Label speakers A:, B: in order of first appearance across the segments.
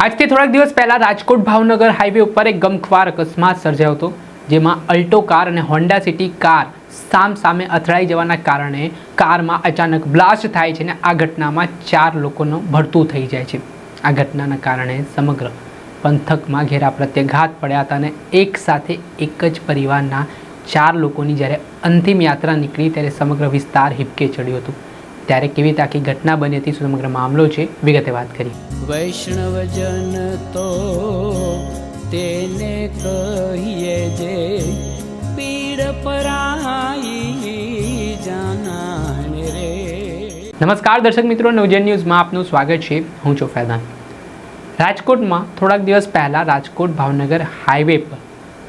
A: આજથી થોડાક દિવસ પહેલા રાજકોટ ભાવનગર હાઈવે ઉપર એક ગમખ્વાર અકસ્માત સર્જાયો હતો, જેમાં અલ્ટો કાર અને હોન્ડા સિટી કાર સામ સામે અથડાઈ જવાના કારણે કારમાં અચાનક બ્લાસ્ટ થાય છે અને આ ઘટનામાં ચાર લોકોનું ભરતું થઈ જાય છે. આ ઘટનાના કારણે સમગ્ર પંથકમાં ઘેરા પ્રત્યાઘાત પડ્યા હતા અને એક સાથે એક જ પરિવારના ચાર લોકોની જ્યારે અંતિમ યાત્રા નીકળી ત્યારે સમગ્ર વિસ્તાર હિપકે ચડ્યું હતું. ત્યારે કેવી રીતે આખી ઘટના બની હતી શું સમગ્ર મામલો છે વિગતે વાત કરી
B: વૈષ્ણવજન તો તેને કહીએ જે પીડ પરાઈ જાનાને રે.
A: નમસ્કાર દર્શક મિત્રો નવજન ન્યૂઝમાં આપનું સ્વાગત છે. હું છું ફૈદાન રાજકોટમાં થોડાક દિવસ પહેલાં રાજકોટ ભાવનગર હાઈવે પર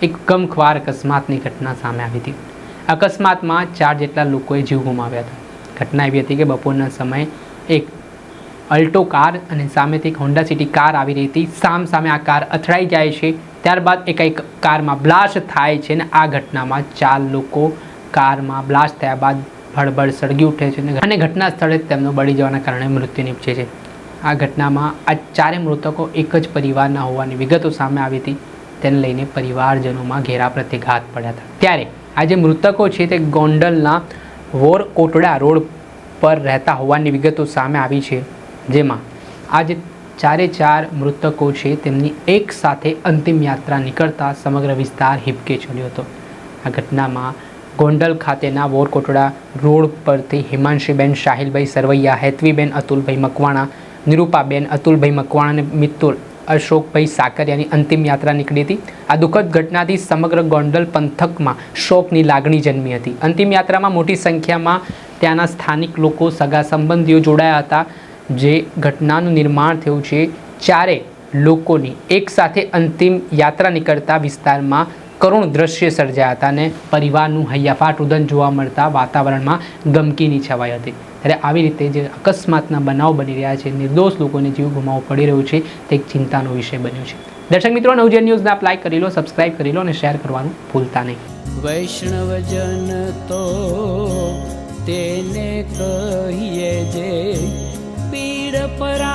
A: એક ગમખ્વાર અકસ્માતની ઘટના સામે આવી હતી. અકસ્માતમાં ચાર જેટલા લોકોએ જીવ ગુમાવ્યા હતા. ઘટના એવી હતી કે બપોરના સમયે એક અલ્ટો કાર અને સામેથી એક હોન્ડા સિટી કાર આવી રહી હતી. સામ સામે આ કાર અથડાઈ જાય છે. ત્યારબાદ એક કારમાં બ્લાસ્ટ થાય છે અને આ ઘટનામાં ચાર લોકો કારમાં બ્લાસ્ટ થયા બાદ ભડભડ સળગી ઉઠે છે અને ઘટના સ્થળે જ તેમનો બળી જવાના કારણે મૃત્યુ નીપજે છે. આ ઘટનામાં આ ચારે મૃતકો એક જ પરિવારના હોવાની વિગતો સામે આવી હતી. તેને લઈને પરિવારજનોમાં ઘેરા પ્રત્યે ઘાત પડ્યા હતા. ત્યારે આ જે મૃતકો છે તે ગોંડલના વોર કોટડા રોડ પર રહેતા હોવાની વિગતો સામે આવી છે, જેમાં આ જે ચારે ચાર મૃતકો છે તેમની એક સાથે અંતિમ યાત્રા નીકળતા સમગ્ર વિસ્તાર હિપકે ચડ્યો હતો. આ ઘટનામાં ગોંડલ ખાતેના વોરકોટડા રોડ પરથી હિમાંશીબેન, શાહિલભાઈ સરવૈયા, હેતવીબેન, અતુલભાઈ મકવાણા, નિરૂપાબેન, અતુલભાઈ મકવાણા અને મિત્તુલ અશોકભાઈ સાકરિયાની અંતિમ યાત્રા નીકળી હતી. આ દુઃખદ ઘટનાથી સમગ્ર ગોંડલ પંથકમાં શોકની લાગણી જન્મી હતી. અંતિમ યાત્રામાં મોટી સંખ્યામાં ત્યાંના સ્થાનિક લોકો, સગા સંબંધીઓ જોડાયા હતા. જે ઘટનાનું નિર્માણ થયું છે ચારે લોકોની એકસાથે અંતિમ યાત્રા નીકળતા વિસ્તારમાં કરુણ દ્રશ્ય સર્જાયા હતા અને પરિવારનું હૈયાફાટ ઉદન જોવા મળતા વાતાવરણમાં ગમકીની છવાઈ હતી. ત્યારે આવી રીતે જે અકસ્માતના બનાવ બની રહ્યા છે, નિર્દોષ લોકોને જીવ ગુમાવવો પડી રહ્યું છે, તે એક ચિંતાનો વિષય બન્યો છે. દર્શક મિત્રો નવજન ન્યૂઝને આપ લાઈક કરી લો, સબસ્ક્રાઇબ કરી લો અને શેર કરવાનું ભૂલતા નહીં.
B: વૈષ્ણવજન તો તેને કહીએ જે પીડ જાન